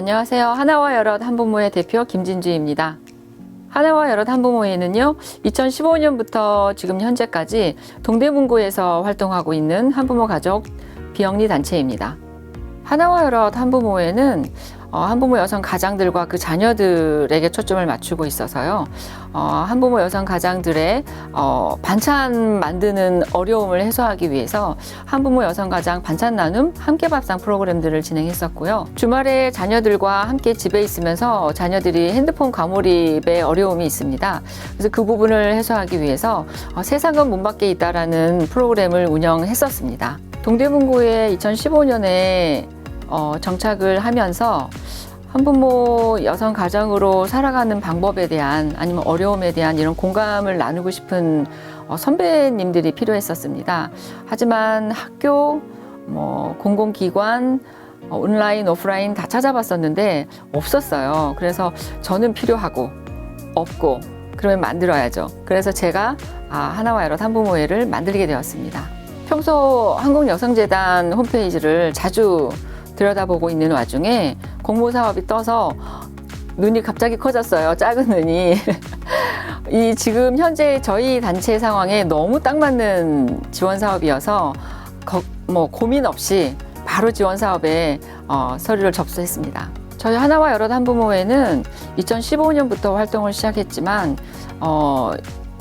안녕하세요. 하나와 여럿 한부모의 대표 김진주입니다. 하나와 여럿 한부모회는요, 2015년부터 지금 현재까지 동대문구에서 활동하고 있는 한부모 가족 비영리 단체입니다. 하나와 여럿 한부모회는 어, 한부모 여성 가장들과 그 자녀들에게 초점을 맞추고 있어서요. 어, 한부모 여성 가장들의 어, 반찬 만드는 어려움을 해소하기 위해서 한부모 여성 가장 반찬 나눔 함께 밥상 프로그램들을 진행했었고요. 주말에 자녀들과 함께 집에 있으면서 자녀들이 핸드폰 과몰입에 어려움이 있습니다. 그래서 그 부분을 해소하기 위해서 어, 세상은 문 밖에 있다라는 프로그램을 운영했었습니다. 동대문구에 2015년에 어, 정착을 하면서 한부모 여성 가정으로 살아가는 방법에 대한 아니면 어려움에 대한 이런 공감을 나누고 싶은 어, 선배님들이 필요했었습니다. 하지만 학교, 뭐 공공기관, 어, 온라인, 오프라인 다 찾아봤었는데 없었어요. 그래서 저는 필요하고 없고 그러면 만들어야죠. 그래서 제가 아, 하나와 여럿 한부모회를 만들게 되었습니다. 평소 한국여성재단 홈페이지를 자주 들여다보고 있는 와중에 공모 사업이 떠서 눈이 갑자기 커졌어요. 작은 눈이. 이 지금 현재 저희 단체 상황에 너무 딱 맞는 지원 사업이어서 거- 뭐 고민 없이 바로 지원 사업에 어, 서류를 접수했습니다. 저희 하나와 여럿 한부모회는 2015년부터 활동을 시작했지만 어,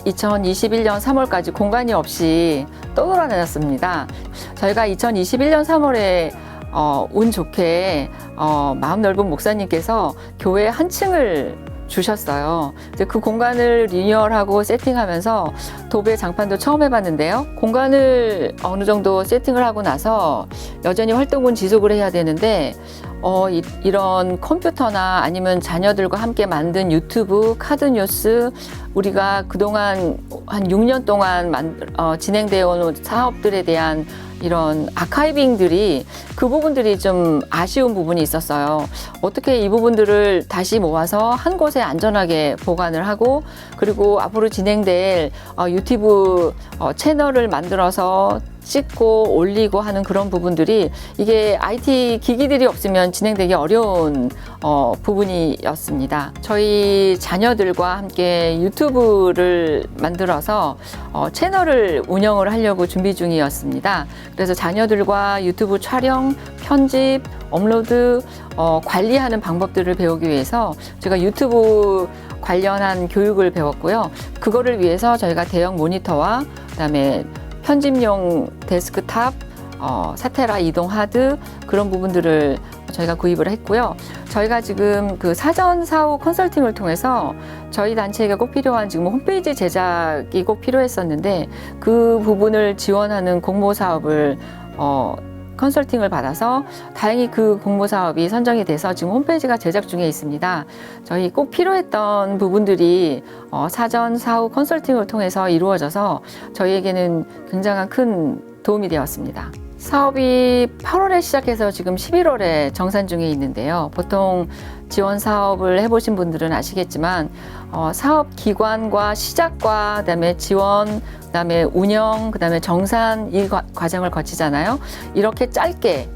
2021년 3월까지 공간이 없이 떠돌아다녔습니다. 저희가 2021년 3월에 어, 운 좋게 어, 마음 넓은 목사님께서 교회 한 층을 주셨어요. 이제 그 공간을 리뉴얼하고 세팅하면서 도배 장판도 처음 해봤는데요. 공간을 어느 정도 세팅을 하고 나서 여전히 활동은 지속을 해야 되는데 어, 이, 이런 컴퓨터나 아니면 자녀들과 함께 만든 유튜브, 카드 뉴스, 우리가 그동안 한 6년 동안 만, 어, 진행되어 온 사업들에 대한 이런 아카이빙들이 그 부분들이 좀 아쉬운 부분이 있었어요. 어떻게 이 부분들을 다시 모아서 한 곳에 안전하게 보관을 하고 그리고 앞으로 진행될 어, 유튜브 어, 채널을 만들어서 찍고 올리고 하는 그런 부분들이 이게 IT 기기들이 없으면 진행되기 어려운 어, 부분이었습니다. 저희 자녀들과 함께 유튜브를 만들어서 어, 채널을 운영을 하려고 준비 중이었습니다. 그래서 자녀들과 유튜브 촬영, 편집, 업로드, 어, 관리하는 방법들을 배우기 위해서 제가 유튜브 관련한 교육을 배웠고요. 그거를 위해서 저희가 대형 모니터와 그다음에 편집용 데스크탑, 어, 사테라 이동 하드 그런 부분들을 저희가 구입을 했고요. 저희가 지금 그 사전 사후 컨설팅을 통해서 저희 단체에게 꼭 필요한 지금 홈페이지 제작이 꼭 필요했었는데 그 부분을 지원하는 공모 사업을 어, 컨설팅을 받아서 다행히 그 공모 사업이 선정이 돼서 지금 홈페이지가 제작 중에 있습니다. 저희 꼭 필요했던 부분들이 어, 사전 사후 컨설팅을 통해서 이루어져서 저희에게는 굉장한 큰 도움이 되었습니다. 사업이 8월에 시작해서 지금 11월에 정산 중에 있는데요. 보통 지원 사업을 해보신 분들은 아시겠지만 어, 사업 기관과 시작과 그다음에 지원, 그다음에 운영, 그다음에 정산 이 과, 과정을 거치잖아요. 이렇게 짧게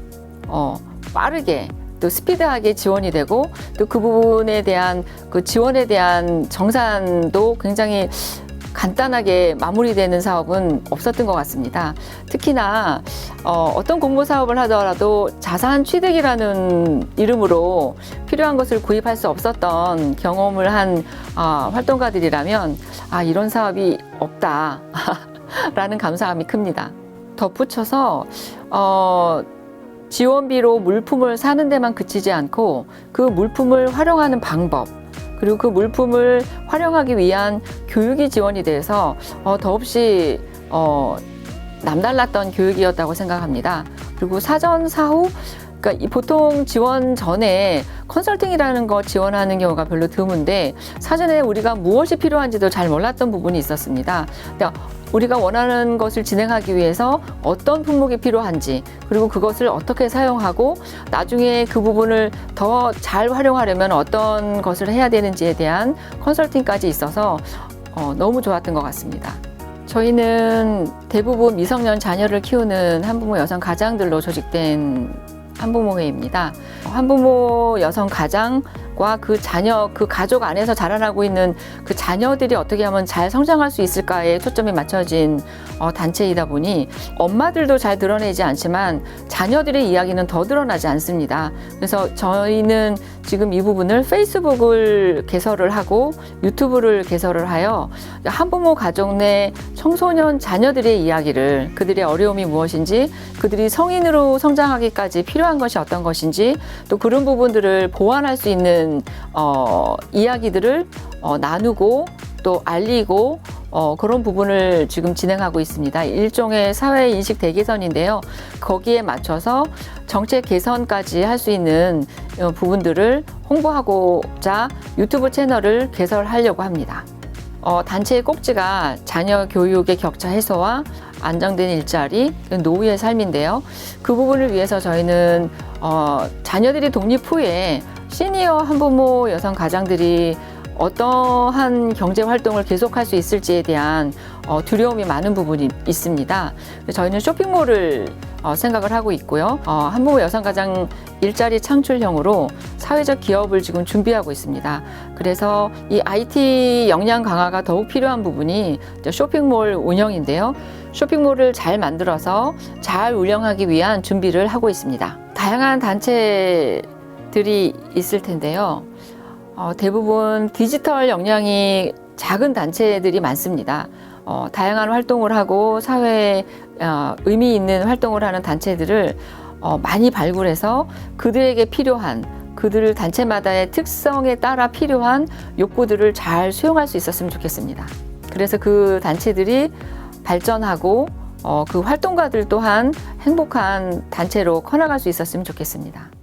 어, 빠르게 또 스피드하게 지원이 되고 또 그 부분에 대한 그 지원에 대한 정산도 굉장히 간단하게 마무리되는 사업은 없었던 것 같습니다. 특히나 어, 어떤 공모 사업을 하더라도 자산 취득이라는 이름으로 필요한 것을 구입할 수 없었던 경험을 한 어, 활동가들이라면 아 이런 사업이 없다 라는 감사함이 큽니다. 덧붙여서 어, 지원비로 물품을 사는 데만 그치지 않고 그 물품을 활용하는 방법 그리고 그 물품을 활용하기 위한 교육이 지원이 돼서 어, 더없이 어, 남달랐던 교육이었다고 생각합니다. 그리고 사전 사후 그러니까 이 보통 지원 전에 컨설팅이라는 거 지원하는 경우가 별로 드문데 사전에 우리가 무엇이 필요한지도 잘 몰랐던 부분이 있었습니다. 그러니까 우리가 원하는 것을 진행하기 위해서 어떤 품목이 필요한지 그리고 그것을 어떻게 사용하고 나중에 그 부분을 더 잘 활용하려면 어떤 것을 해야 되는지에 대한 컨설팅까지 있어서 어, 너무 좋았던 것 같습니다. 저희는 대부분 미성년 자녀를 키우는 한부모 여성 가장들로 조직된 한부모회입니다. 한부모 여성 가장 과 그 자녀, 그 가족 안에서 자라나고 있는 그 자녀들이 어떻게 하면 잘 성장할 수 있을까에 초점이 맞춰진 어, 단체이다 보니 엄마들도 잘 드러내지 않지만 자녀들의 이야기는 더 드러나지 않습니다. 그래서 저희는 지금 이 부분을 페이스북을 개설을 하고 유튜브를 개설을 하여 한부모 가족 내 청소년 자녀들의 이야기를 그들의 어려움이 무엇인지 그들이 성인으로 성장하기까지 필요한 것이 어떤 것인지 또 그런 부분들을 보완할 수 있는 어, 이야기들을 어, 나누고 또 알리고 어, 그런 부분을 지금 진행하고 있습니다. 일종의 사회 인식 대개선인데요. 거기에 맞춰서 정책 개선까지 할 수 있는 어, 부분들을 홍보하고자 유튜브 채널을 개설하려고 합니다. 어, 단체의 꼭지가 자녀 교육의 격차 해소와 안정된 일자리, 노후의 삶인데요. 그 부분을 위해서 저희는 어, 자녀들이 독립 후에 시니어 한부모 여성 가장들이 어떠한 경제 활동을 계속할 수 있을지에 대한 어, 두려움이 많은 부분이 있습니다. 저희는 쇼핑몰을 어, 생각을 하고 있고요. 어, 한부모 여성 가장 일자리 창출형으로 사회적 기업을 지금 준비하고 있습니다. 그래서 이 IT 역량 강화가 더욱 필요한 부분이 쇼핑몰 운영인데요. 쇼핑몰을 잘 만들어서 잘 운영하기 위한 준비를 하고 있습니다. 다양한 단체들이 있을 텐데요. 어, 대부분 디지털 역량이 작은 단체들이 많습니다. 어, 다양한 활동을 하고 사회에 어, 의미 있는 활동을 하는 단체들을 어, 많이 발굴해서 그들에게 필요한 그들 단체마다의 특성에 따라 필요한 욕구들을 잘 수용할 수 있었으면 좋겠습니다. 그래서 그 단체들이 발전하고 어, 그 활동가들 또한 행복한 단체로 커나갈 수 있었으면 좋겠습니다.